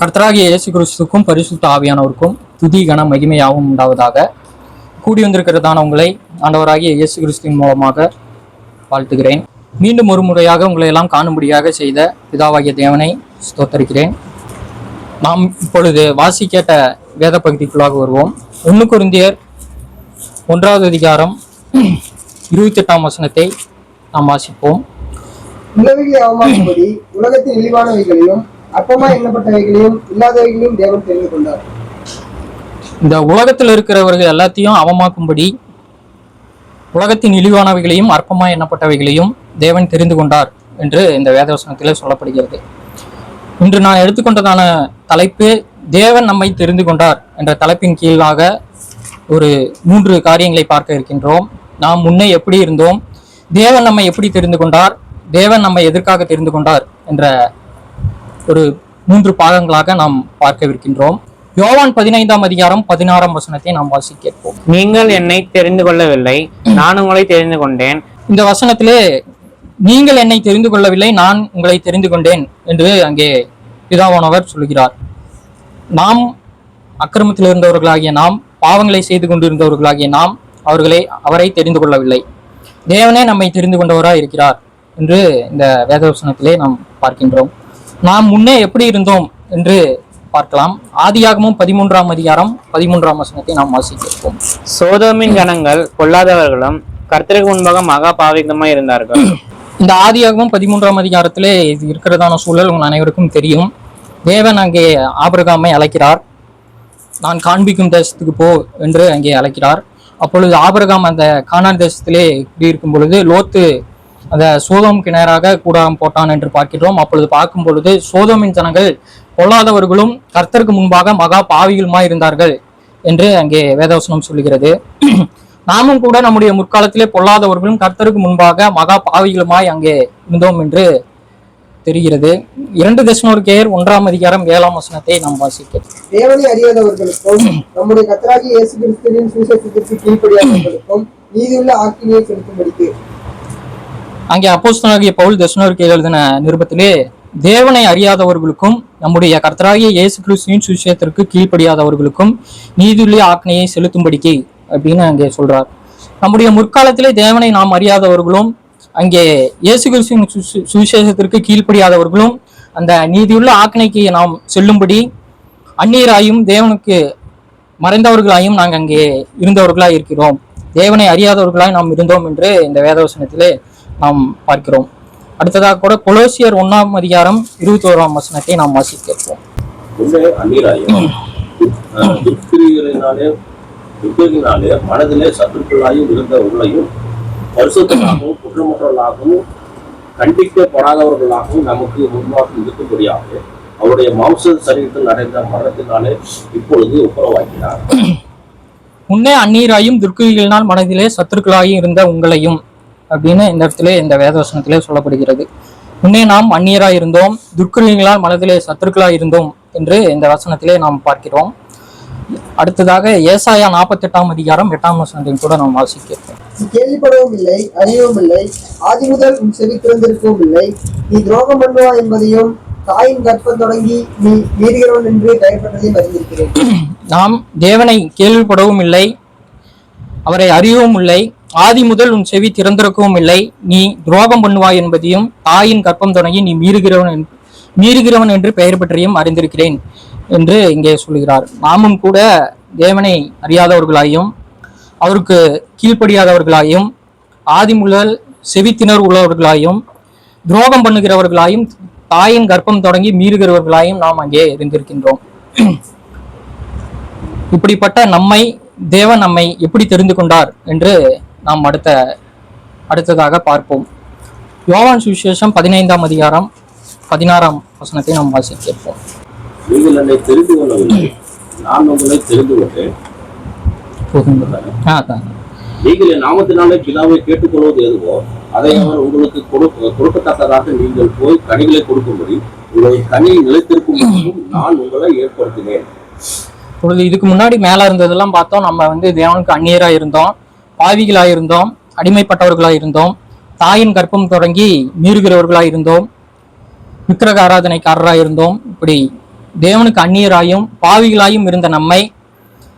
கர்த்தராகிய இயேசு கிறிஸ்துக்கும் பரிசுத்த ஆவியானவருக்கும் துதி கன மகிமையாகவும் உண்டாவதாக கூடி வந்திருக்கிறதான உங்களை ஆண்டவராகிய இயேசு கிறிஸ்துவின் மூலமாக வாழ்த்துகிறேன். மீண்டும் ஒரு முறையாக உங்களை எல்லாம் காணும்படியாக செய்த பிதாவாகிய தேவனை ஸ்தோத்தரிக்கிறேன். நாம் இப்பொழுது வாசி கேட்ட வேத பகுதிக்குள்ளாக வருவோம். ஒன்று குருந்தியர் ஒன்றாவது அதிகாரம் இருபத்தி எட்டாம் வசனத்தை நாம் வாசிப்போம். உலகத்தின் இழிவானவைகளையும் அப்பமா எண்ணப்பட்டவைகளையும் இல்லாதவைகளையும் தேவன் தெரிந்து கொண்டார். இந்த உலகத்தில் இருக்கிறவர்கள் எல்லாத்தையும் அவமாக்கும்படி உலகத்தின் இழிவானவைகளையும் அற்பமாய் எண்ணப்பட்டவைகளையும் தேவன் தெரிந்து கொண்டார் என்று இந்த வேதவசனத்தில் சொல்லப்படுகிறது. இன்று நான் எடுத்துக்கொண்டதான தலைப்பு தேவன் நம்மை தெரிந்து கொண்டார் என்ற தலைப்பின் கீழாக ஒரு மூன்று காரியங்களை பார்க்க இருக்கின்றோம். நாம் முன்னே எப்படி இருந்தோம்? தேவன் நம்மை எப்படி தெரிந்து கொண்டார்? தேவன் நம்மை எதற்காக தெரிந்து கொண்டார்? என்ற ஒரு மூன்று பாகங்களாக நாம் பார்க்கவிருக்கின்றோம். யோவான் பதினைந்தாம் அதிகாரம் பதினாறாம் வசனத்தை நாம் வாசி கேட்போம். நீங்கள் என்னை தெரிந்து கொள்ளவில்லை நான் உங்களை தெரிந்து கொண்டேன். இந்த வசனத்திலே நீங்கள் என்னை தெரிந்து கொள்ளவில்லை நான் உங்களை தெரிந்து கொண்டேன் என்று அங்கே பிதாவானவர் சொல்கிறார் நாம் அக்கிரமத்தில் இருந்தவர்களாகிய நாம் பாவங்களை செய்து கொண்டிருந்தவர்களாகிய நாம் அவர்களை அவரை தெரிந்து கொள்ளவில்லை. தேவனே நம்மை தெரிந்து கொண்டவராய் இருக்கிறார் என்று இந்த வேதவசனத்திலே நாம் பார்க்கின்றோம். நாம் முன்னே எப்படி இருந்தோம் என்று பார்க்கலாம். ஆதியாகமும் பதிமூன்றாம் அதிகாரம் பதிமூன்றாம் வசனத்தை நாம் வாசிக்கிறோம் சோதோமின் ஜனங்கள் பொல்லாதவர்களும் கர்த்தருக்கு முன்பாக மகா பாவிகமாய் இருந்தார்கள். இந்த ஆதியாகமும் பதிமூன்றாம் அதிகாரத்திலே இது இருக்கிறதான சூழல் உங்கள் அனைவருக்கும் தெரியும். தேவன் அங்கே ஆபிரகாமை அழைக்கிறார். நான் காண்பிக்கும் தேசத்துக்கு போ என்று அங்கே அழைக்கிறார். அப்பொழுது ஆபிரகாம் அந்த கானான் தேசத்திலே குடியிருக்கும் பொழுது லோத்து அந்த சோதோம் கிணறாக கூடாரம் போட்டான் என்று பார்க்கிறோம் அப்பொழுது பார்க்கும் பொழுது சோதோமின் ஜனங்கள் பொல்லாதவர்களும் கர்த்தருக்கு முன்பாக மகா பாவிகளுமாய் இருந்தார்கள் என்று அங்கே வேதவசனம் சொல்லுகிறது. நாமும் கூட நம்முடைய முற்காலத்திலே பொல்லாதவர்களும் கர்த்தருக்கு முன்பாக மகா பாவிகளுமாய் அங்கே இருந்தோம் என்று தெரிகிறது. இரண்டு தசனோர்கேயர் ஒன்றாம் அதிகாரம் ஏழாம் வசனத்தை நாம் வாசிக்கிறோம் தேவனை அறியாதவர்களுக்கும் நம்முடைய கத்தராகி இயேசு கிறிஸ்துவின் சுவிசேஷத்திற்கு கீழ்ப்படியாதவர்களுக்கும் நீதியுள்ள ஆக்கினியை செலுத்தும்படிக்கு. அங்கே அப்போஸ்தனாகிய பவுல் தர்ஷனருக்கு எழுதின நிருபத்திலே தேவனை அறியாதவர்களுக்கும் நம்முடைய கர்த்தராகிய இயேசு கிறிஸ்துவின் சுவிசேத்திற்கு கீழ்ப்படியாதவர்களுக்கும் நீதியுள்ள ஆக்னையை செலுத்தும்படிக்கு அப்படின்னு அங்கே சொல்றார். நம்முடைய முற்காலத்திலே தேவனை நாம் அறியாதவர்களும் அங்கே இயேசு கிறிஸ்துவின் சு- சுவிசேஷத்திற்கு கீழ்ப்படியாதவர்களும் அந்த நீதியுள்ள ஆக்னைக்கு நாம் செல்லும்படி அந்நீராயும் தேவனுக்கு மறைந்தவர்களாயும் நாங்கள் அங்கே இருந்தவர்களாய் இருக்கிறோம். தேவனை அறியாதவர்களாய் நாம் இருந்தோம் என்று இந்த வேதவசனத்திலே நாம் பார்க்கிறோம். அடுத்ததாக கூட கொலோசியர் ஒண்ணாம் அதிகாரம் இருபத்தி ஓராம் வசனத்தை நாம் வாசிக்கிறோம் துர்க்கினாலே மனதிலே சத்துருக்களாயும் இருந்த உள்ளையும் பரிசுத்தமாகவும் குற்றமற்றவர்களாகவும் கண்டிக்கப்படாதவர்களாகவும் நமக்கு முன்பாக இருக்கும்படியாக அவருடைய மாம்ச சரீரத்தில் அடைந்த மரணத்தினாலே இப்பொழுது உத்தரவாக்கினார். முன்னே அந்நீராயும் துர்க்கிகளினால் மனதிலே சத்துருக்களாயும் இருந்த உங்களையும் அப்படின்னு இந்த இடத்துல இந்த வேதவசனத்திலே சொல்லப்படுகிறது. முன்னே நாம் அந்நியராய் இருந்தோம் துர்க்கிரிகளால் மனதிலே சத்துருக்களாய் இருந்தோம் என்று இந்த வசனத்திலே நாம் பார்க்கிறோம். அடுத்ததாக ஏசாயா நாற்பத்தெட்டாம் அதிகாரம் எட்டாம் வசனத்தையும் கூட நாம் வாசிக்கிறோம். நீ கேள்விப்படவும் இல்லை அறியவும் இல்லை ஆதி முதல் உன் செவி திறந்திருக்கவும் இல்லை. நீ துரோகம் பண்ணுவா என்பதையும் தாயின் கற்பம் தொடங்கி நீ மீறுகிறவன் என்று பெயர்பட்டதையும் அறிந்திருக்கிறேன். நாம் தேவனை கேள்விப்படவும் இல்லை அவரை அறியவும் இல்லை ஆதி முதல் உன் செவி திறந்திருக்கவும் இல்லை. நீ துரோகம் பண்ணுவாய் என்பதையும் தாயின் கற்பம் தொடங்கி நீ மீறுகிறவன் மீறுகிறவன் என்று பெயர் பற்றியும் அறிந்திருக்கிறேன் என்று இங்கே சொல்லுகிறார் நாமும் கூட தேவனை அறியாதவர்களாயும் அவருக்கு கீழ்ப்படியாதவர்களாயும் ஆதி முதல் செவித்திணர் உள்ளவர்களாயும் துரோகம் பண்ணுகிறவர்களாயும் தாயின் கர்ப்பம் தொடங்கி மீறுகிறவர்களாயும் நாம் அங்கே இருந்திருக்கின்றோம். இப்படிப்பட்ட நம்மை தேவன் நம்மை எப்படி தெரிந்து கொண்டார் என்று நாம் அடுத்த அடுத்ததாக பார்ப்போம். யோவான் சுவிசேஷம் பதினைந்தாம் அதிகாரம் பதினாறாம் வசனத்தை நாம் வாசிக்கிறோம் நீங்கள் என்னை தெரிந்து கொள்ளவில்லை. நான் உங்களை தெரிந்து கொண்டேன். நீங்கள் என் நாமத்தினாலே பிதாவை கேட்டுக்கொள்வது எதுவோ அதை அவர் உங்களுக்கு கொடுக்க கொடுக்கத்தக்கதாக நீங்கள் போய் கனிகளை கொடுக்கும்படி உங்கள் கனி நிலைத்திருக்கும் நான் உங்களை ஏற்படுத்தினேன். இப்பொழுது இதுக்கு முன்னாடி மேல இருந்ததெல்லாம் பார்த்தோம். நம்ம வந்து தேவனுக்கு அந்நியரா இருந்தோம். பாவிகளாயிருந்தோம் இருந்தோம் இருந்தோம் தாயின் கர்ப்பம் தொடங்கி மீறுகிறவர்களாயிருந்தோம் விக்கிரக ஆராதனைக்காரராக இருந்தோம் இப்படி தேவனுக்கு அந்நியராயும் பாவிகளாயும் இருந்த நம்மை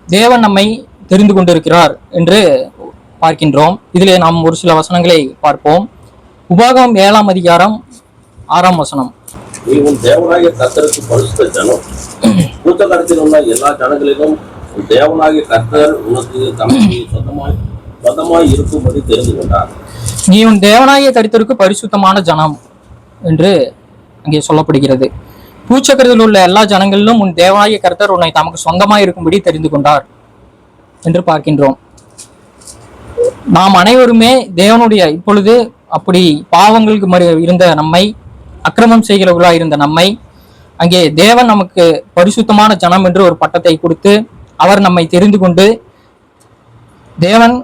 தேவன் நம்மை தெரிந்து கொண்டிருக்கிறார் என்று பார்க்கின்றோம். இதிலே நாம் ஒரு சில வசனங்களை பார்ப்போம். உபாகம் ஏழாம் அதிகாரம் ஆறாம் வசனம். நீ தேவனாகிய கர்த்தருக்கு பரிசுத்த ஜனம். கூட்டக்கடத்தில் உள்ள எல்லா ஜனங்களிலும் தேவனாகிய கர்த்தர் உனக்கு தமிழ் சொந்தமாய் பதமாய் இருக்கும்படி தெரிந்து கொண்டார். நீ உன் தேவனாகிய தரித்தருக்கு பரிசுத்தமான ஜனம் என்று அங்கே சொல்லப்படுகிறது. பூச்சக்கரத்தில் உள்ள எல்லா ஜனங்களிலும் உன் தேவனாகிய கர்த்தர் உன்னை தமக்கு சொந்தமாக இருக்கும்படி தெரிந்து கொண்டார் என்று பார்க்கின்றோம். நாம் அனைவருமே தேவனுடைய இப்பொழுது அப்படி பாவங்களுக்கு மறு இருந்த நம்மை அக்கிரமம் செய்கிறவர்களாக இருந்த நம்மை அங்கே தேவன் நமக்கு பரிசுத்தமான ஜனம் என்று ஒரு பட்டத்தை கொடுத்து அவர் நம்மை தெரிந்து கொண்டு தேவன்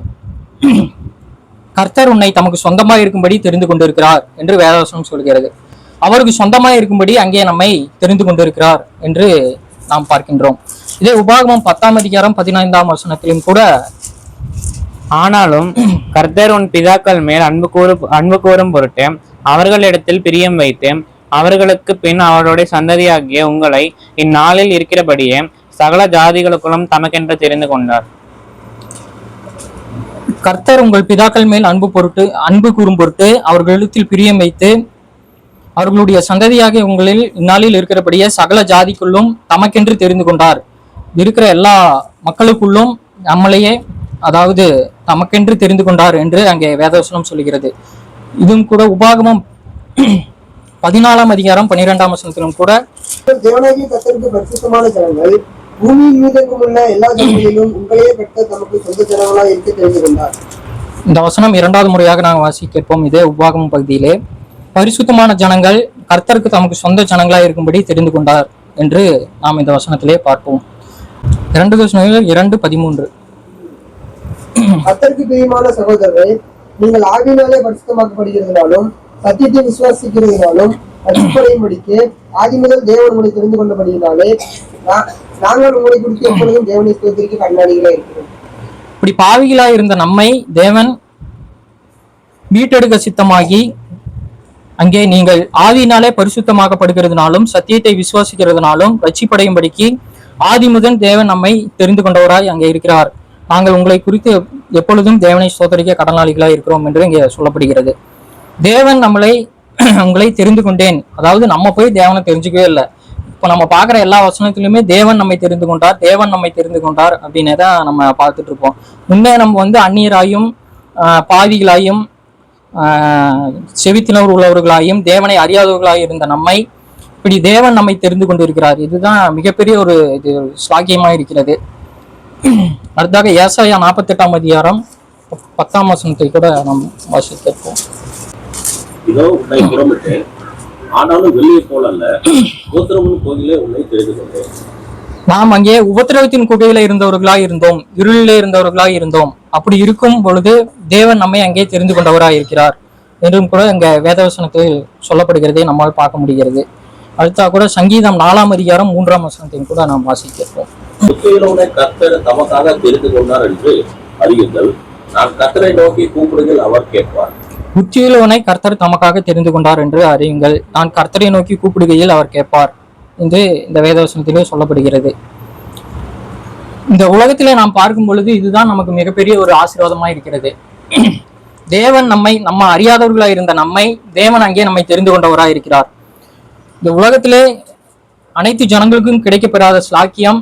கர்த்தர் உன்னை தமக்கு சொந்தமாக இருக்கும்படி தெரிந்து கொண்டிருக்கிறார் என்று வேதவசனம் சொல்கிறது. அவருக்கு சொந்தமாக இருக்கும்படி அங்கே நம்மை தெரிந்து கொண்டிருக்கிறார் என்று நாம் பார்க்கின்றோம். இதே உபாகமம் பத்தாம் அதிகாரம் பதினைந்தாம் வசனத்திலும் கூட ஆனாலும் கர்த்தர் உன் பிதாக்கள் மேல் அன்பு கூறு அன்பு கூறும் பொருட்டு அவர்களிடத்தில் பிரியம் வைத்து அவர்களுக்கு பின் அவருடைய சந்ததியாகிய உங்களை இந்நாளில் இருக்கிறபடியே சகல ஜாதிகளுக்குள்ளும் தமக்கென்று தெரிந்து கொண்டார். கர்த்தர் உங்கள் பிதாக்கள் மேல் அன்பு பொருட்டு அன்பு கூறும் பொருட்டு அவர்களிடத்தில் பிரியம் வைத்து அவர்களுடைய சந்ததியாக உங்களில் இந்நாளில் இருக்கிறபடியே சகல ஜாதிக்குள்ளும் தமக்கென்று தெரிந்து கொண்டார். இருக்கிற எல்லா மக்களுக்குள்ளும் நம்மளையே அதாவது தமக்கென்று தெரிந்து கொண்டார் என்று அங்கே வேதவசனம் சொல்கிறது இதுவும் கூட உபாகமம் பதினாலாம் அதிகாரம் பனிரெண்டாம் வசனத்திலும் கூட தேவனாகிய கர்த்தருக்கு பரிசுத்தமான ஜனங்கள் பூமியின் மீதெங்கும் உள்ள எல்லா ஜனங்களிலும் உங்களையே பெற்ற தமக்கு சொந்த ஜனங்களாய் இருக்க தெரிந்து கொண்டார் இந்த வசனம் இரண்டாவது முறையாக நாங்கள் வாசி கேட்போம். இதே உபாகமம் பகுதியிலே பரிசுத்தமான ஜனங்கள் கர்த்தருக்கு தமக்கு சொந்த ஜனங்களாய் இருக்கும்படி தெரிந்து கொண்டார் என்று நாம் இந்த வசனத்திலே பார்ப்போம். இரண்டு வசனங்கள் இரண்டு பதிமூன்று. கர்த்தருக்கு பிரியமான சகோதரரை நீங்கள் ஆவியினாலே பரிசுத்தமாக்கப்படுகிறதுனாலும் சத்தியத்தை விசுவாசிக்கிறதுனாலும் அடிப்படையின்படிக்கு ஆதி முதல் தேவன் உங்களை தெரிந்து கொண்டபடியினாலே நாங்கள் உங்களை குறித்து எப்பொழுதும் தேவனை ஸ்தோத்திரிக்க கண்ணாடிகளே இருக்கிறோம். இப்படி பாவிகளாய் இருந்த நம்மை தேவன் மீட்டெடுக்க சித்தமாகி அங்கே நீங்கள் ஆவியினாலே பரிசுத்தமாக்கப்படுகிறதுனாலும் சத்தியத்தை விசுவாசிக்கிறதுனாலும் ரட்சிப்படையும்படிக்கு ஆதி முதன் தேவன் நம்மை தெரிந்து கொண்டவராய் அங்கே இருக்கிறார். நாங்கள் உங்களை குறித்து எப்பொழுதும் தேவனை சோதரிக்க கடனாளிகளாய் இருக்கிறோம் என்று இங்கே சொல்லப்படுகிறது. தேவன் நம்மளை உங்களை தெரிந்து கொண்டேன். அதாவது நம்ம போய் தேவனை தெரிஞ்சுக்கவே இல்லை. இப்போ நம்ம பார்க்குற எல்லா வசனத்திலுமே தேவன் நம்மை தெரிந்து கொண்டார் தேவன் நம்மை தெரிந்து கொண்டார் அப்படின்னு தான் நம்ம பார்த்துட்டு இருப்போம். முன்னே நம்ம வந்து அந்நியராயும் பாவிகளாயும் செவித்தினர் உள்ளவர்களாயும் தேவனை அறியாதவர்களாக இருந்த நம்மை இப்படி தேவன் நம்மை தெரிந்து கொண்டிருக்கிறார். இதுதான் மிகப்பெரிய ஒரு இது சாக்கியமாக இருக்கிறது. அடுத்தாக ஏசாயா நாற்பத்தெட்டாம் அதிகாரம் பத்தாம் வசனத்தை கூட நாம் வாசித்திருப்போம். இதோ உன்னை புறமிட்டேன் ஆனாலும் வெளியே போல அல்ல கோத்திரமும் கோயிலே உன்னை தெரிந்து கொண்டேன் நாம் அங்கே உபத்திரவத்தின் குகையில இருந்தவர்களாய் இருந்தோம். இருளிலே இருந்தவர்களாய் இருந்தோம். அப்படி இருக்கும் பொழுது தேவன் நம்மை அங்கே தெரிந்து கொண்டவராய் இருக்கிறார் என்றும் கூட இங்க வேதவசனத்தில் சொல்லப்படுகிறதை நம்மால் பார்க்க முடிகிறது. அடுத்தா கூட சங்கீதம் நாலாம் அதிகாரம் மூன்றாம் வசனத்தையும் கூட நாம் வாசிக்கிறோம். புத்தியுள்ளவனை கர்த்தர் தமக்காக தெரிந்து கொண்டார் என்று அறியுங்கள். நான் கர்த்தரை நோக்கி கூப்பிடுங்கள் அவர் கேட்பார். புத்தியுள்ளவனை கர்த்தர் தமக்காக தெரிந்து கொண்டார் என்று அறியுங்கள். நான் கர்த்தரை நோக்கி கூப்பிடுகையில் அவர் கேட்பார். என்று இந்த வேதவசனத்திலே சொல்லப்படுகிறது. இந்த உலகத்திலே நாம் பார்க்கும் பொழுது இதுதான் நமக்கு மிகப்பெரிய ஒரு ஆசீர்வாதமாக இருக்கிறது. தேவன் நம்மை நம்ம அறியாதவர்களாக இருந்த நம்மை தேவன் அங்கே நம்மை தெரிந்து கொண்டவராக இருக்கிறார். இந்த உலகத்திலே அனைத்து ஜனங்களுக்கும் கிடைக்கப்பெறாத ஸ்லாக்கியம்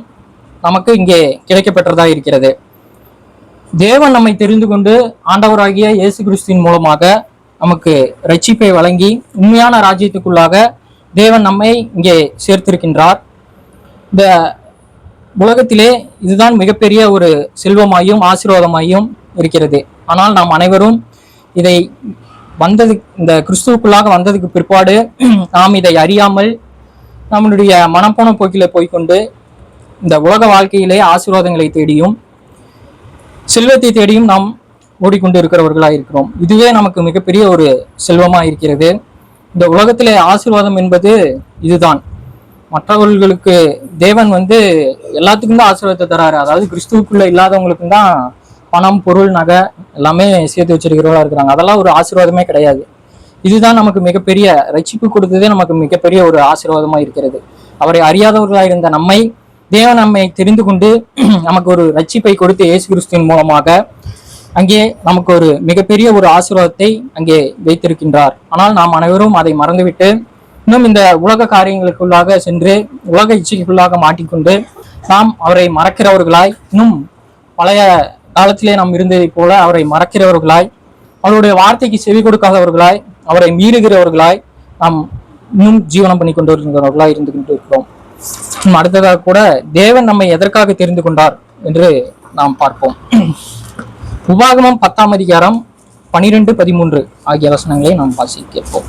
நமக்கு இங்கே கிடைக்கப்பெற்றதாக இருக்கிறது. தேவன் நம்மை தெரிந்து கொண்டு ஆண்டவராகிய இயேசு கிறிஸ்துவின் மூலமாக நமக்கு ரட்சிப்பை வழங்கி உண்மையான ராஜ்யத்துக்குள்ளாக தேவன் நம்மை இங்கே சேர்த்திருக்கின்றார். இந்த உலகத்திலே இதுதான் மிகப்பெரிய ஒரு செல்வமாயும் ஆசீர்வாதமாயும் இருக்கிறது. ஆனால் நாம் அனைவரும் இதை வந்தது இந்த கிறிஸ்துவுக்குள்ளாக வந்ததுக்கு பிற்பாடு நாம் இதை அறியாமல் நம்மளுடைய மனப்போன போக்கில போய்க்கொண்டு இந்த உலக வாழ்க்கையிலே ஆசீர்வாதங்களை தேடியும் செல்வத்தை தேடியும் நாம் ஓடிக்கொண்டு இருக்கிறவர்களாக இருக்கிறோம். இதுவே நமக்கு மிகப்பெரிய ஒரு செல்வமாக இருக்கிறது. இந்த உலகத்திலே ஆசீர்வாதம் என்பது இதுதான். மற்றவர்களுக்கு தேவன் வந்து எல்லாத்துக்கும் தான் ஆசீர்வாதத்தை தராரு. அதாவது கிறிஸ்துவுக்குள்ள இல்லாதவங்களுக்கும் தான் பணம் பொருள் நகை எல்லாமே சேர்த்து வச்சிருக்கிறவங்களா இருக்கிறாங்க. அதெல்லாம் ஒரு ஆசீர்வாதமே கிடையாது. இதுதான் நமக்கு மிகப்பெரிய ரட்சிப்பு கொடுத்ததே நமக்கு மிகப்பெரிய ஒரு ஆசீர்வாதமாக இருக்கிறது. அவரை அறியாதவர்களாக இருந்த நம்மை தேவன் நம்மை தெரிந்து கொண்டு நமக்கு ஒரு ரட்சிப்பை கொடுத்து இயேசு கிறிஸ்துவின் மூலமாக அங்கே நமக்கு ஒரு மிகப்பெரிய ஒரு ஆசீர்வாதத்தை அங்கே வைத்திருக்கின்றார். ஆனால் நாம் அனைவரும் அதை மறந்துவிட்டு இன்னும் இந்த உலக காரியங்களுக்குள்ளாக சென்று உலக இச்சைக்குள்ளாக மாட்டிக்கொண்டு நாம் அவரை மறக்கிறவர்களாய் இன்னும் பழைய காலத்திலே நாம் இருந்ததைப் போல அவரை மறக்கிறவர்களாய் அவருடைய வார்த்தைக்கு செவி கொடுக்காதவர்களாய் அவரை மீறுகிறவர்களாய் நாம் இன்னும் ஜீவனம் பண்ணி கொண்டு வருகிறவர்களாய் இருந்து கொண்டு இருக்கிறோம் அடுத்ததாக கூட தேவன் நம்மை எதற்காக தெரிந்து கொண்டார் என்று நாம் பார்ப்போம். உபாகமம் பத்தாம் அதிகாரம் பனிரெண்டு பதிமூன்று ஆகிய வசனங்களை நாம் வாசி கேட்போம்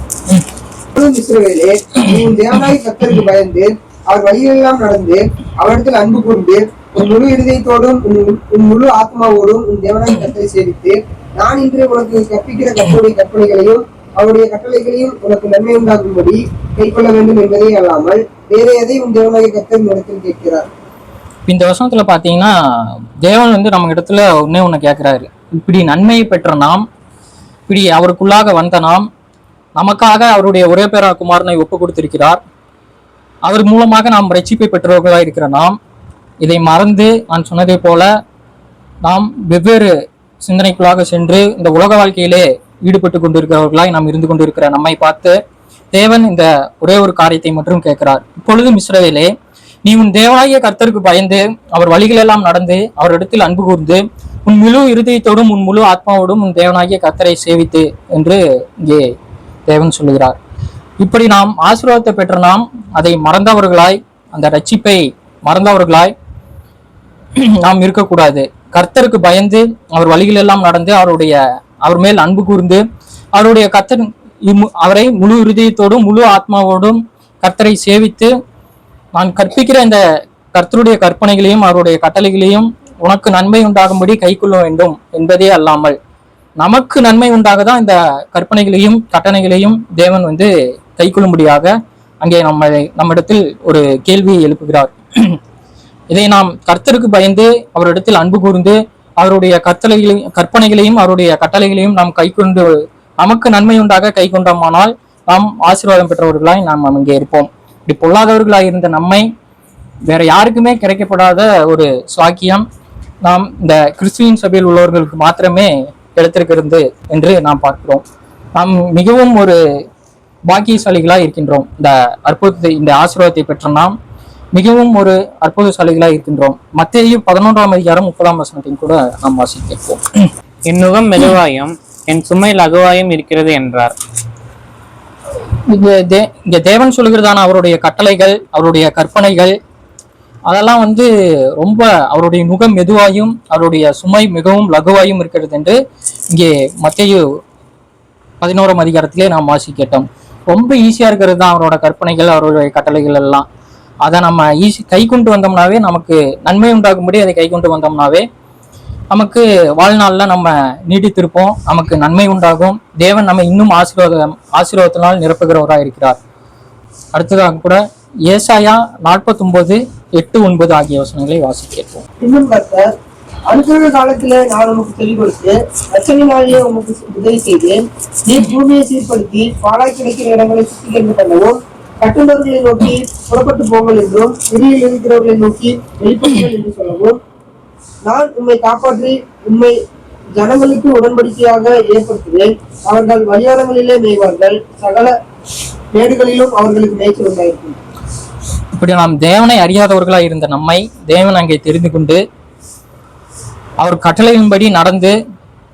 பயந்து அவர் வழியெல்லாம் நடந்து அவரிடத்தில் அன்பு கூர்ந்து உன் முழு இருதயத்தோடும் உன் முழு ஆத்மாவோடும் உன் தேவனாய் கர்த்தரை சேவித்து நான் இன்று உனக்கு கற்பிக்கிற கர்த்தருடைய கற்பனைகளையும் அவருடைய கட்டளைகளையும் உனக்கு நன்மை உண்டாகும்படி கைக்கொள்ள வேண்டும் என்பதே அல்லாமல் வேற எதையும் உன் தேவனாய இடத்தில் கேட்கிறார். இந்த வசனத்துல பாத்தீங்கன்னா தேவன் வந்து நம்ம இடத்துல ஒன்னே ஒண்ணு கேட்கிறாரு. இப்படி நன்மையை பெற்ற நாம் இப்படி அவருக்குள்ளாக வந்த நாம் நமக்காக அவருடைய ஒரே பேரா குமாரனை ஒப்பு கொடுத்திருக்கிறார். அவர் மூலமாக நாம் ரட்சிப்பை பெற்றவர்களாக இருக்கிற நாம் இதை மறந்து நான் சொன்னதை போல நாம் வெவ்வேறு சிந்தனைக்குள்ளாக சென்று இந்த உலக வாழ்க்கையிலே ஈடுபட்டு கொண்டிருக்கிறவர்களாய் நாம் இருந்து கொண்டிருக்கிற நம்மை பார்த்து தேவன் இந்த ஒரே ஒரு காரியத்தை மட்டும் கேட்கிறார். இப்பொழுதும் இஸ்ரவேலே நீ உன் தேவனாகிய கர்த்தருக்கு பயந்து அவர் வழிகளெல்லாம் நடந்து அவரிடத்தில் அன்பு கூர்ந்து உன் முழு இருதயத்தோடும் உன் முழு ஆத்மாவோடும் உன் தேவனாகிய கர்த்தரை சேவித்து என்று இங்கே தேவன் சொல்லுகிறார். இப்படி நாம் ஆசீர்வாதத்தை பெற்ற நாம் அதை மறந்தவர்களாய் அந்த ரட்சிப்பை மறந்தவர்களாய் நாம் இருக்கக்கூடாது. கர்த்தருக்கு பயந்து அவர் வழிகள் எல்லாம் நடந்து அவருடைய அவர் மேல் அன்பு கூர்ந்து அவருடைய கர்த்தர் அவரை முழு இருதயத்தோடும் முழு ஆத்மாவோடும் கர்த்தரை சேவித்து நான் கற்பிக்கிற இந்த கர்த்தருடைய கற்பனைகளையும் அவருடைய கட்டளைகளையும் உனக்கு நன்மை உண்டாகும்படி கைக்கொள்ள வேண்டும் என்பதே அல்லாமல் நமக்கு நன்மை உண்டாக தான் இந்த கற்பனைகளையும் கட்டணைகளையும் தேவன் வந்து கைக்கொள்ளும்படியாக அங்கே நம்ம நம்மிடத்தில் ஒரு கேள்வியை எழுப்புகிறார். இதை நாம் கர்த்தருக்கு பயந்து அவரிடத்தில் அன்பு கூர்ந்து அவருடைய கத்தளைகளையும் கற்பனைகளையும் அவருடைய கட்டளைகளையும் நாம் கைக்கொண்டு நமக்கு நன்மை உண்டாக கை கொண்டோமானால் நாம் ஆசீர்வாதம் பெற்றவர்களாய் நாம் அங்கே இருப்போம். இப்படி பொல்லாதவர்களாய் இருந்த நம்மை வேற யாருக்குமே கிடைக்கப்படாத ஒரு சுவாக்கியம் நாம் இந்த கிறிஸ்துவின் சபையில் உள்ளவர்களுக்கு மாத்திரமே கிடைத்திருக்கிறது என்று நாம் பார்க்கிறோம். நாம் மிகவும் ஒரு பாக்கியசாலிகளாக இருக்கின்றோம். இந்த அற்புதத்தை இந்த ஆசீர்வாதத்தை பெற்ற நாம் மிகவும் ஒரு அற்புதசாலிகளாய் இருக்கின்றோம். மத்தேயு பதினொன்றாம் அதிகாரம் முப்பதாம் வசனத்தையும் கூட நாம் வாசிக்கிறோம் என் நுகம் மெதுவாயும் என் சுமை லகுவாயும் இருக்கிறது என்றார். இங்க தே இங்க தேவன் சொல்கிறதான அவருடைய கட்டளைகள் அவருடைய கற்பனைகள் அதெல்லாம் வந்து ரொம்ப அவருடைய நுகம் மெதுவாயும் அவருடைய சுமை மிகவும் லகுவாயும் இருக்கிறது என்று இங்கே மத்தேயு பதினோராம் அதிகாரத்திலே நாம் வாசி கேட்டோம் ரொம்ப ஈஸியா இருக்கிறது தான் அவரோட கற்பனைகள் அவருடைய கட்டளைகள் எல்லாம். அதை நம்ம ஈஸி கை கொண்டு வந்தோம்னாவே நமக்கு நன்மை உண்டாகும்படி அதை கை கொண்டு வந்தோம்னாவே நமக்கு வாழ்நாளில் நம்ம நீடித்திருப்போம். நமக்கு நன்மை உண்டாகும். தேவன் நம்ம இன்னும் ஆசீர்வாதம் ஆசீர்வாதத்தினால் நிரப்புகிறவராக இருக்கிறார். அடுத்ததாக கூட ஏசாயா நாற்பத்தொன்பது எட்டு ஒன்பது ஆகிய வசனங்களை வாசிக்கிறோம் இன்னும் கர்த்தர் அனுகிரக காலத்திலே நான் உனக்கு சொல்லிக் கொடுத்து ரச்சனையினாலேயே உதவி செய்தேன். நீ பூமியை சீர்படுத்தி பாலாய் கிடைக்கிற இடங்களை சுத்திகரித்து பண்ணவும் கட்டுண்டவர்களை நோக்கி புறப்பட்டு போங்கள் என்றும் வெளியில் இருக்கிறவர்களை நோக்கி வெளிப்படுங்கள் என்று சொல்லவும் நான் உண்மை காப்பாற்றி உண்மை ஜனங்களுக்கு உடன்படிக்கையாக ஏற்படுத்துவேன். அவர்கள் வழியாரங்களிலே மேய்வார்கள். சகல மேடுகளிலும் அவர்களுக்கு மேய்ச்சல் உண்டாயிருக்கும். இப்படி நாம் தேவனை அறியாதவர்களாக இருந்த நம்மை தேவன் அங்கே தெரிந்து கொண்டு அவர் கட்டளையின்படி நடந்து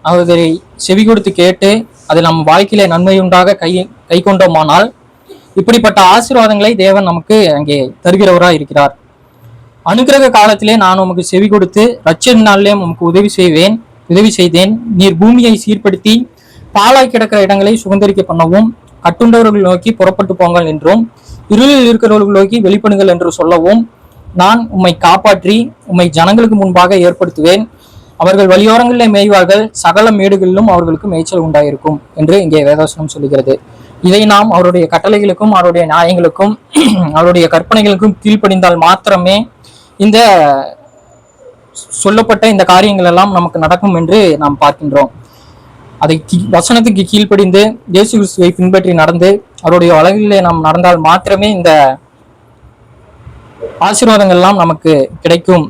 அவரை செவி கொடுத்து கேட்டு அதில் நம் வாழ்க்கையில நன்மை உண்டாக கை கை கொண்டோமானால் இப்படிப்பட்ட ஆசீர்வாதங்களை தேவன் நமக்கு அங்கே தருகிறவராக இருக்கிறார். அனுக்கிரக காலத்திலே நான் உமக்கு செவி கொடுத்து ரட்சன் நாளிலே உமக்கு உதவி செய்வேன் உதவி செய்தேன். நீர் பூமியை சீர்படுத்தி பாலாய் கிடக்கிற இடங்களை சுதந்திரிக்க பண்ணவும் கட்டுண்டவர்கள் நோக்கி புறப்பட்டு போங்கள் என்றும் இருளில் இருக்கிறவர்கள் நோக்கி வெளிப்படுங்கள் என்று சொல்லவும் நான் உம்மை காப்பாற்றி உம்மை ஜனங்களுக்கு முன்பாக ஏற்படுத்துவேன். அவர்கள் வழியோரங்களிலே மேய்வார்கள் சகல மேடுகளிலும் அவர்களுக்கு மேய்ச்சல் உண்டாயிருக்கும் என்று இங்கே வேதாசனம் சொல்லுகிறது. இதை நாம் அவருடைய கட்டளைகளுக்கும் அவருடைய நியாயங்களுக்கும் அவருடைய கற்பனைகளுக்கும் கீழ்ப்படிந்தால் மாத்திரமே இந்த சொல்லப்பட்ட இந்த காரியங்கள் எல்லாம் நமக்கு நடக்கும் என்று நாம் பார்க்கின்றோம். அதை வசனத்துக்கு கீழ்ப்படிந்து தேசு கிறிஸ்துவை பின்பற்றி நடந்து அவருடைய வழக்கிலே நாம் நடந்தால் மாத்திரமே இந்த ஆசீர்வாதங்கள்லாம் நமக்கு கிடைக்கும்.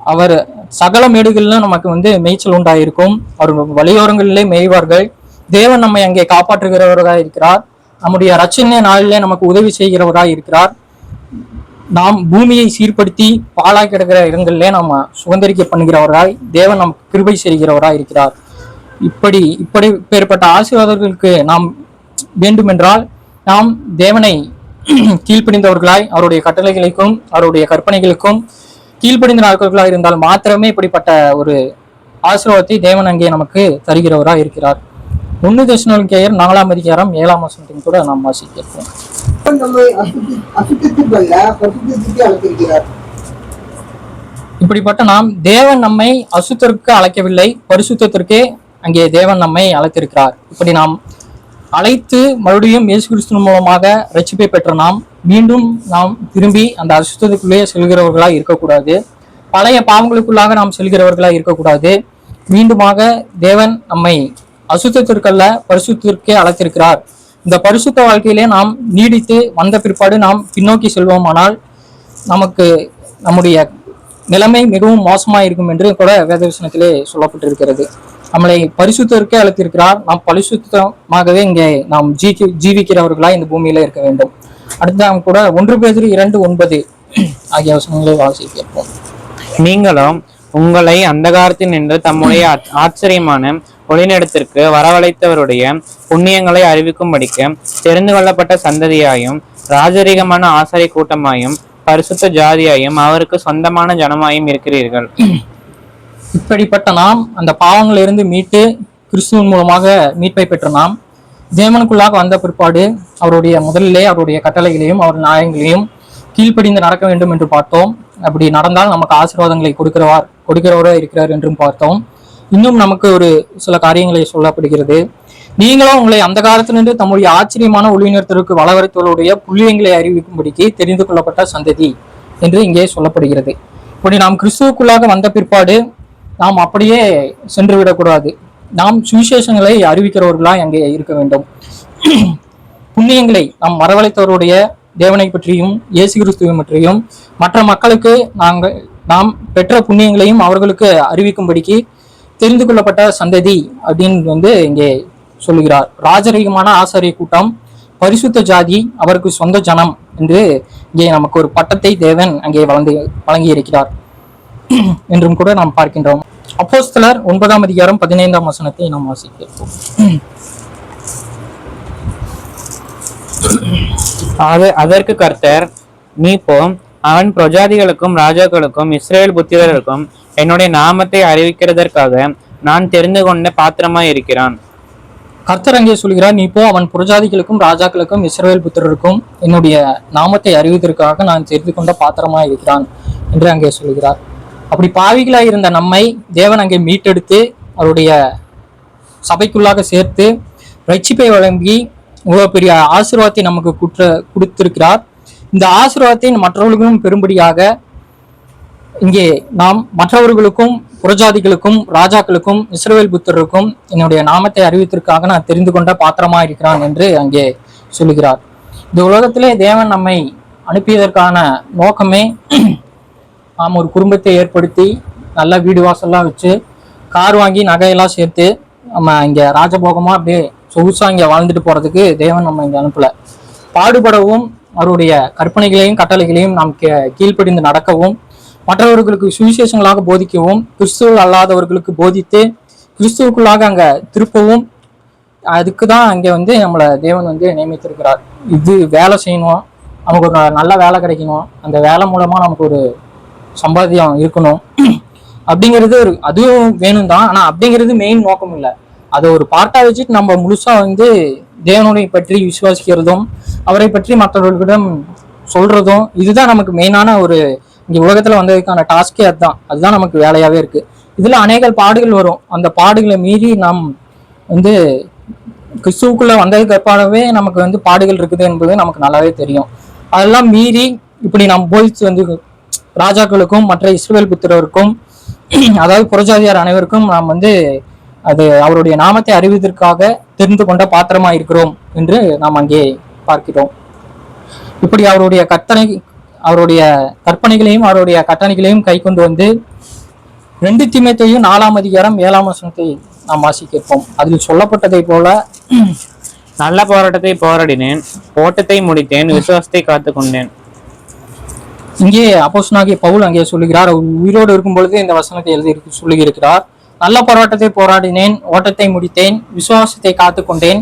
அவர் சகல மேடுகளிலும் நமக்கு வந்து மேய்ச்சல் உண்டாயிருக்கும். அவர் வழியோரங்களிலே மேய்வார்கள். தேவன் நம்மை அங்கே காப்பாற்றுகிறவராக இருக்கிறார். நம்முடைய ரச்சனை நாளிலே நமக்கு உதவி செய்கிறவராக இருக்கிறார். நாம் பூமியை சீர்படுத்தி பாழாய் கிடக்கிற இடங்களிலே நாம் சுதந்திரிக்க பண்ணுகிறவராய் தேவன் நமக்கு கிருபை செய்கிறவராய் இருக்கிறார். இப்படி இப்படி பேர்பட்ட ஆசீர்வாதங்களுக்கு நாம் வேண்டுமென்றால் நாம் தேவனை கீழ்ப்படிந்தவர்களாய் அவருடைய கட்டளைகளுக்கும் அவருடைய கற்பனைகளுக்கும் கீழ்ப்படிந்த நாட்களாக இருந்தால் மாத்திரமே இப்படிப்பட்ட ஒரு ஆசீர்வாதத்தை தேவன் அங்கே நமக்கு தருகிறவராக இருக்கிறார். ஒன்னு தசனோலிக்கையர் நாலாம் அதிகாரம் ஏழாம் வசனத்தையும் கூட நாம் வாசிக்கிறோம் இப்படிப்பட்ட நாம் தேவன் நம்மை அசுத்தருக்கு அழைக்கவில்லை பரிசுத்தத்திற்கே அங்கே தேவன் நம்மை அழைத்திருக்கிறார். இப்படி நாம் அழைத்து மறுபடியும் இயேசு கிறிஸ்துவின் மூலமாக ரட்சிப்பை பெற்ற நாம் மீண்டும் நாம் திரும்பி அந்த அசுத்தத்துக்குள்ளே செல்கிறவர்களாக இருக்கக்கூடாது. பழைய பாவங்களுக்குள்ளாக நாம் செல்கிறவர்களாக இருக்கக்கூடாது. மீண்டுமாக தேவன் நம்மை அசுத்தத்திற்கல்ல பரிசுத்திற்கே அழைத்திருக்கிறார். இந்த பரிசுத்த வாழ்க்கையிலே நாம் நீடித்து வந்த பிற்பாடு நாம் பின்னோக்கி செல்வோமானால் நமக்கு நம்முடைய நிலைமை மிகவும் மோசமாக இருக்கும் என்று கூட வேதவசனத்திலே சொல்லப்பட்டிருக்கிறது. நம்மளை பரிசுத்தருக்கே அழைத்திருக்கிறார். நாம் பரிசுத்தமாகவே இங்கே நாம் ஜீக்கி ஜீவிக்கிறவர்களா இந்த பூமியில இருக்க வேண்டும். அடுத்து நாம் கூட ஒன்று பேர் இரண்டு ஒன்பது ஆகிய வசனங்களை வாசி கேட்போம் நீங்களும் உங்களை அந்தகாரத்தில் நின்று தம்முடைய ஆச்சரியமான ஒளிநடத்திற்கு வரவழைத்தவருடைய புண்ணியங்களை அறிவிக்கும்படிக்கு தெரிந்து கொள்ளப்பட்ட சந்ததியாயும் ராஜரீகமான ஆசாரி கூட்டமாயும் பரிசுத்த ஜாதியாயும் அவருக்கு சொந்தமான ஜனமாயும் இருக்கிறீர்கள். இப்படிப்பட்ட நாம் அந்த பாவங்களிலிருந்து மீட்டு கிறிஸ்துவின் மூலமாக மீட்பை பெற்ற நாம் தேவனுக்குள்ளாக வந்த பிற்பாடு அவருடைய முதலிலே அவருடைய கட்டளைகளையும் அவர் நியாயங்களையும் கீழ்ப்படிந்து நடக்க வேண்டும் என்று பார்த்தோம். அப்படி நடந்தால் நமக்கு ஆசீர்வாதங்களை கொடுக்கிறவார் கொடுக்கிறவராக இருக்கிறார் என்றும் பார்த்தோம். இன்னும் நமக்கு ஒரு சில காரியங்களை சொல்லப்படுகிறது. நீங்களும் உங்களை அந்த காலத்திலிருந்து தம்முடைய ஆச்சரியமான ஒளியினத்திற்கு வளவரைத்தவர்களுடைய புள்ளியங்களை அறிவிக்கும்படிக்கு தெரிந்து கொள்ளப்பட்ட சந்ததி என்று இங்கே சொல்லப்படுகிறது. இப்படி நாம் கிறிஸ்துவுக்குள்ளாக வந்த பிற்பாடு நாம் அப்படியே சென்று விடக்கூடாது. நாம் சுவிசேஷங்களை அறிவிக்கிறவர்களாக அங்கே இருக்க வேண்டும். புண்ணியங்களை நாம் மரவழைத்தவருடைய தேவனை பற்றியும் இயேசு கிறிஸ்துவை பற்றியும் மற்ற மக்களுக்கு நாங்கள் நாம் பெற்ற புண்ணியங்களையும் அவர்களுக்கு அறிவிக்கும்படிக்கு தெரிந்து கொள்ளப்பட்ட சந்ததி அப்படின்னு வந்து இங்கே சொல்லுகிறார். ராஜரீகமான ஆசாரிய கூட்டம் பரிசுத்த ஜாதி அவருக்கு சொந்த ஜனம் என்று இங்கே நமக்கு ஒரு பட்டத்தை தேவன் அங்கே வழங்கி வழங்கி இருக்கிறார் என்றும் கூட நாம் பார்க்கின்றோம். அப்போஸ்தலர் ஒன்பதாம் அதிகாரம் பதினைந்தாம் வசனத்தை நாம் வாசிக்கிறோம் அதற்கு கர்த்தர் நீ போ அவன் பிரஜாதிகளுக்கும் ராஜாக்களுக்கும் இஸ்ரேல் புத்திரருக்கும் என்னுடைய நாமத்தை அறிவிக்கிறதற்காக நான் தெரிந்து கொண்ட பாத்திரமாய் இருக்கிறான். கர்த்தர் அங்கே சொல்கிறார் நீ அவன் புரஜாதிகளுக்கும் ராஜாக்களுக்கும் இஸ்ரேல் புத்திரருக்கும் என்னுடைய நாமத்தை அறிவதற்காக நான் தெரிந்து கொண்ட பாத்திரமா இருக்கிறான் என்று அங்கே சொல்கிறார். அப்படி பாவிகளாக இருந்த நம்மை தேவன் அங்கே மீட்டெடுத்து அவருடைய சபைக்குள்ளாக சேர்த்து ரட்சிப்பை வழங்கி இவ்வளவு பெரிய ஆசீர்வாதத்தை நமக்கு குற்ற கொடுத்திருக்கிறார். இந்த ஆசீர்வாதத்தை மற்றவர்களுக்கும் பெரும்படியாக இங்கே நாம் மற்றவர்களுக்கும் புறஜாதிகளுக்கும் ராஜாக்களுக்கும் இஸ்ரவேல் புத்தருக்கும் என்னுடைய நாமத்தை அறிவித்திற்காக நான் தெரிந்து கொண்ட பாத்திரமா இருக்கிறான் என்று அங்கே சொல்லுகிறார். இந்த உலகத்திலே தேவன் நம்மை அனுப்பியதற்கான நோக்கமே நாம் ஒரு குடும்பத்தை ஏற்படுத்தி நல்ல வீடு வாசல்லாம் வச்சு கார் வாங்கி நகையெல்லாம் சேர்த்து நம்ம இங்கே ராஜபோகமாக அப்படியே சொகுசா இங்கே வாழ்ந்துட்டு போகிறதுக்கு தேவன் நம்ம இங்கே அனுப்பலை. பாடுபடவும் அவருடைய கற்பனைகளையும் கட்டளைகளையும் நாம் கீழ்ப்படிந்து நடக்கவும் மற்றவர்களுக்கு சுவிசேஷங்களாக போதிக்கவும் கிறிஸ்துவ அல்லாதவர்களுக்கு போதித்து கிறிஸ்துவுக்குள்ளாக அங்க திருப்பவும் அதுக்கு தான் அங்கே வந்து நம்மளை தேவன் வந்து நியமித்திருக்கிறார். இது வேலை செய்யணும் நமக்கு ஒரு நல்ல வேலை கிடைக்கணும் அந்த வேலை மூலமா நமக்கு ஒரு சம்பாத்தியம் இருக்கணும். அப்படிங்கிறது ஒரு அதுவும் வேணும் தான் ஆனால் அப்படிங்கிறது மெயின் நோக்கம் இல்லை அதை ஒரு பார்ட்டாக வச்சுட்டு நம்ம முழுசா வந்து தேவனுடைய பற்றி விசுவாசிக்கிறதும் அவரை பற்றி மற்றவர்களிடம் சொல்றதும் இதுதான் நமக்கு மெயினான ஒரு இங்க உலகத்துல வந்ததுக்கான டாஸ்கே அதுதான். அதுதான் நமக்கு வேலையாவே இருக்கு. இதுல அநேக பாடுகள் வரும். அந்த பாடுகளை மீறி நாம் வந்து கிறிஸ்துவுக்குள்ள வந்ததுக்கு அப்பாடவே நமக்கு வந்து பாடுகள் இருக்குது என்பது நமக்கு நல்லாவே தெரியும். அதெல்லாம் மீறி இப்படி நாம் போயிச்சு வந்து ராஜாக்களுக்கும் மற்ற இஸ்ரேல் புத்திரருக்கும் அதாவது புறஜாதியார் அனைவருக்கும் நாம் வந்து அது அவருடைய நாமத்தை அறிவதற்காக தெரிந்து கொண்ட பாத்திரமா இருக்கிறோம் என்று நாம் அங்கே பார்க்கிறோம். இப்படி அவருடைய கர்த்தனை அவருடைய கற்பனைகளையும் அவருடைய கட்டளைகளையும் கை கொண்டு வந்து ரெண்டு தீமைத்தையும் நாலாம் அதிகாரம் ஏழாம் வசனத்தை நாம் வாசிக்க இருப்போம் அதில் சொல்லப்பட்டதை போல நல்ல போராட்டத்தை போராடினேன் ஓட்டத்தை முடித்தேன் விசுவாசத்தை காத்துக்கொண்டேன். இங்கே அப்போஸ்தலனாகிய பவுல் அங்கே சொல்லுகிறார். உயிரோடு இருக்கும் பொழுது இந்த வசனத்தை எழுதி சொல்லுகிறார். நல்ல போராட்டத்தை போராடினேன் ஓட்டத்தை முடித்தேன் விசுவாசத்தை காத்துக்கொண்டேன்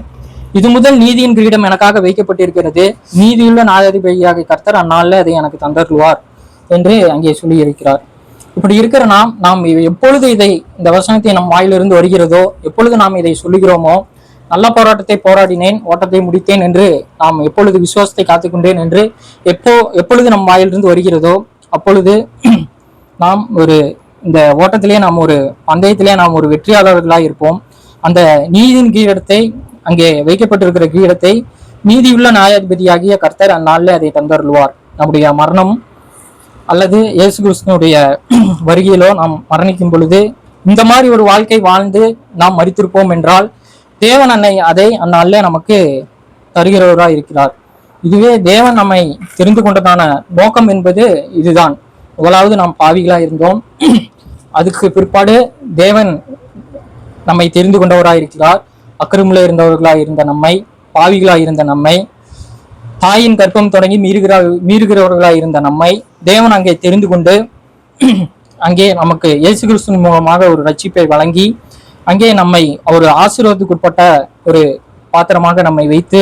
இது முதல் நீதியின் கிரீடம் எனக்காக வைக்கப்பட்டிருக்கிறது. நீதியுள்ள நாயாதிபதியாக கர்த்தர் அந்நாளில் அதை எனக்கு தந்தருவார் என்று அங்கே சொல்லியிருக்கிறார். இப்படி இருக்கிற நாம் நாம் எப்பொழுது இதை இந்த வசனத்தை நம் வாயிலிருந்து வருகிறதோ எப்பொழுது நாம் இதை சொல்லுகிறோமோ நல்ல போராட்டத்தை போராடினேன் ஓட்டத்தை முடித்தேன் என்று நாம் எப்பொழுது விசுவாசத்தை காத்துக்கொண்டேன் என்று எப்போ எப்பொழுது நம் வாயிலிருந்து வருகிறதோ அப்பொழுது நாம் ஒரு இந்த ஓட்டத்திலே நாம் ஒரு பந்தயத்திலே நாம் ஒரு வெற்றியாளர்களாக இருப்போம். அந்த நீதியின் கீழத்தை அங்கே வைக்கப்பட்டிருக்கிற கீழத்தை நீதியுள்ள நியாயாதிபதியாகிய கர்த்தர் அந்நாளில் அதை தந்தருள்வார். நம்முடைய மரணம் அல்லது இயேசு கிறிஸ்தனுடைய வருகையிலோ நாம் மரணிக்கும் பொழுது இந்த மாதிரி ஒரு வாழ்க்கை வாழ்ந்து நாம் மறித்திருப்போம் என்றால் தேவன் அன்னை அதை அந்நாளில் நமக்கு தருகிறவராக இருக்கிறார். இதுவே தேவன் நம்மை தெரிந்து கொண்டதான நோக்கம் என்பது இதுதான். முதலாவது நாம் பாவிகளாக இருந்தோம். அதுக்கு பிற்பாடு தேவன் நம்மை தெரிந்து கொண்டவராக இருக்கிறார். அக்கிரமில் இருந்தவர்களாக இருந்த நம்மை பாவிகளாக இருந்த நம்மை தாயின் கர்ப்பம் தொடங்கி மீறுகிற மீறுகிறவர்களாக இருந்த நம்மை தேவன் அங்கே தெரிந்து கொண்டு அங்கே நமக்கு இயேசு கிறிஸ்துவின் மூலமாக ஒரு ரட்சிப்பை வழங்கி அங்கே நம்மை ஒரு ஆசீர்வாதத்துக்குட்பட்ட ஒரு பாத்திரமாக நம்மை வைத்து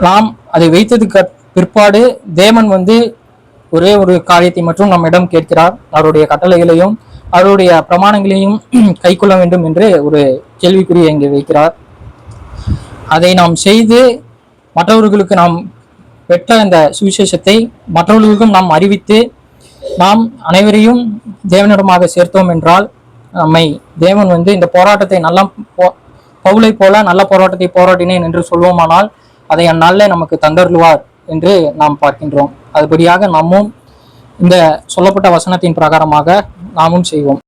நாம் அதை வைத்ததுக்கு பிற்பாடு தேவன் வந்து ஒரே ஒரு காரியத்தை மட்டும் நம்மிடம் கேட்கிறார். அவருடைய கட்டளைகளையும் அவருடைய பிரமாணங்களையும் கைக்கொள்ள வேண்டும் என்று ஒரு கேள்விக்குறியை இங்கே வைக்கிறார். அதை நாம் செய்து மற்றவர்களுக்கு நாம் பெற்ற அந்த சுவிசேஷத்தை மற்றவர்களுக்கும் நாம் அறிவித்து நாம் அனைவரையும் தேவனிடமாக சேர்த்தோம் என்றால் நம்மை தேவன் வந்து இந்த போராட்டத்தை நல்லா போ- பவுலை போல நல்ல போராட்டத்தை போராட்டினேன் என்று சொல்வோமானால் அதை அந்நாளில் நமக்கு தந்தருள்வார். என்று நாம் பார்க்கின்றோம். அதுபடியாக நாமும் இந்த சொல்லப்பட்ட வசனத்தின் பிரகாரமாக நாமும் செய்வோம்.